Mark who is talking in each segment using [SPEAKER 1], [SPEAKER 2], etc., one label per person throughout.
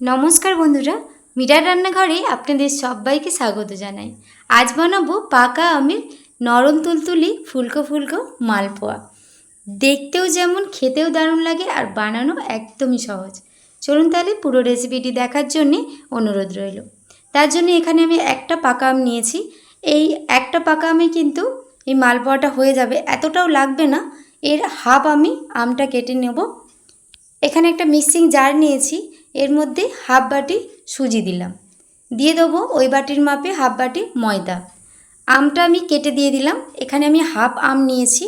[SPEAKER 1] নমস্কার বন্ধুরা, মীরার রান্নাঘরে আপনাদের সবাইকে স্বাগত জানাই। আজ বানাবো পাকা আমের নরম তুলতুলি ফুলকো ফুলকো মালপোয়া। দেখতেও যেমন, খেতেও দারুণ লাগে আর বানানো একদমই সহজ। চলুন তাহলে পুরো রেসিপিটি দেখার জন্যে অনুরোধ রইল। তার জন্য এখানে আমি একটা পাকা আম নিয়েছি। এই একটা পাকা আমে কিন্তু এই মালপোয়াটা হয়ে যাবে, এতটাও লাগবে না। এর হাফ আমি আমটা কেটে নেব। এখানে একটা মিক্সিং জার নিয়েছি। এর মধ্যে হাফ বাটি সুজি দিলাম। দিয়ে দেবো ওই বাটির মাপে হাফ বাটি ময়দা। আমটা আমি কেটে দিয়ে দিলাম। এখানে আমি হাফ আম নিয়েছি।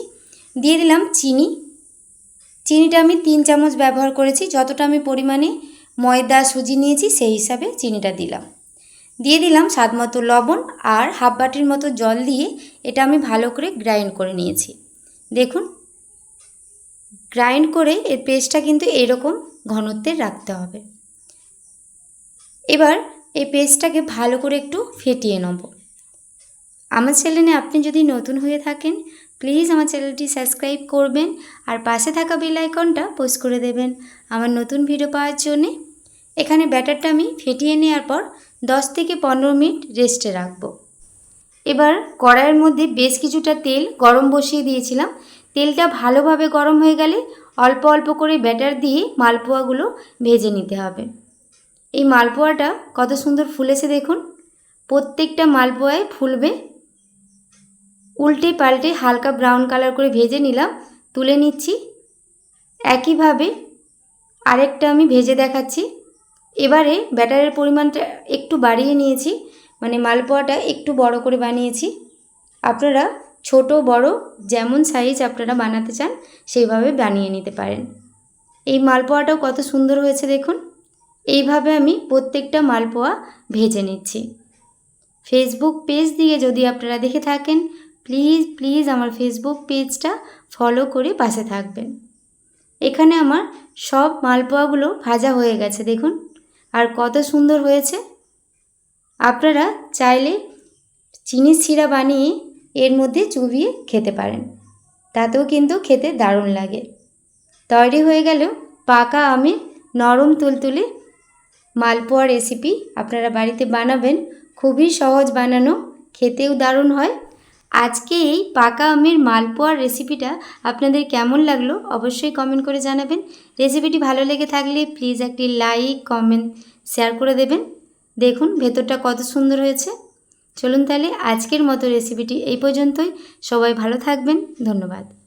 [SPEAKER 1] দিয়ে দিলাম চিনি। চিনিটা আমি তিন চামচ ব্যবহার করেছি। যতটা আমি পরিমাণে ময়দা, সুজি নিয়েছি, সেই হিসাবে চিনিটা দিলাম। দিয়ে দিলাম স্বাদ মতো লবণ আর হাফ বাটির মতো জল দিয়ে এটা আমি ভালো করে গ্রাইন্ড করে নিয়েছি। দেখুন, গ্রাইন্ড করে এর পেস্টটা কিন্তু এরকম ঘনত্বের রাখতে হবে। এবার এই পেস্টটাকে ভালো করে একটু ফেটিয়ে নেব। আমার চ্যানেলে আপনি যদি নতুন হয়ে থাকেন প্লিজ আমার চ্যানেলটি সাবস্ক্রাইব করবেন আর পাশে থাকা বেল আইকনটা পোস্ট করে দেবেন আমার নতুন ভিডিও পাওয়ার জন্যে। এখানে ব্যাটারটা আমি ফেটিয়ে নেওয়ার পর দশ থেকে পনেরো মিনিট রেস্টে রাখব। এবার কড়াইয়ের মধ্যে বেশ কিছুটা তেল গরম বসিয়ে দিয়েছিলাম। তেলটা ভালোভাবে গরম হয়ে গেলে অল্প অল্প করে ব্যাটার দিয়ে মালপোয়াগুলো ভেজে নিতে হবে। এই মালপোয়াটা কত সুন্দর ফুলেছে দেখুন। প্রত্যেকটা মালপোয়ায় ফুলবে। উল্টে পাল্টে হালকা ব্রাউন কালার করে ভেজে নিলাম। তুলে নিচ্ছি। একইভাবে আরেকটা আমি ভেজে দেখাচ্ছি। এবারে ব্যাটারের পরিমাণটা একটু বাড়িয়ে নিয়েছি। মানে মালপোয়াটা একটু বড় করে বানিয়েছি। আপনারা ছোট, বড়, যেমন সাইজ আপনারা বানাতে চান, সেইভাবে বানিয়ে নিতে পারেন। এই মালপোয়াটাও কত সুন্দর হয়েছে দেখুন। এইভাবে আমি প্রত্যেকটা মালপোয়া ভেজে নিচ্ছি। ফেসবুক পেজ দিয়ে যদি আপনারা দেখে থাকেন প্লিজ প্লিজ আমার ফেসবুক পেজটা ফলো করে পাশে থাকবেন। এখানে আমার সব মালপোয়াগুলো ভাজা হয়ে গেছে দেখুন। আর কত সুন্দর হয়েছে। আপনারা চাইলে চিনির শিরা বানিয়ে এর মধ্যে চুবিয়ে খেতে পারেন। তাতেও কিন্তু খেতে দারুণ লাগে। তৈরি হয়ে গেল পাকা আমের নরম তুলতুলে মালপোয়া রেসিপি আপনারা বাড়িতে বানাবেন, খুবই সহজ বানানো, খেতেও দারুণ হয়। আজকে এই পাকা আমের মালপোয়ার রেসিপিটা আপনাদের কেমন লাগল অবশ্যই কমেন্ট করে জানাবেন। রেসিপিটি ভালো লেগে থাকলে প্লিজ একটি লাইক কমেন্ট শেয়ার করে দেবেন। দেখুন ভেতরটা কত সুন্দর হয়েছে। চলুন তাহলে আজকের মতো রেসিপিটি এই পর্যন্তই। সবাই ভালো থাকবেন। ধন্যবাদ।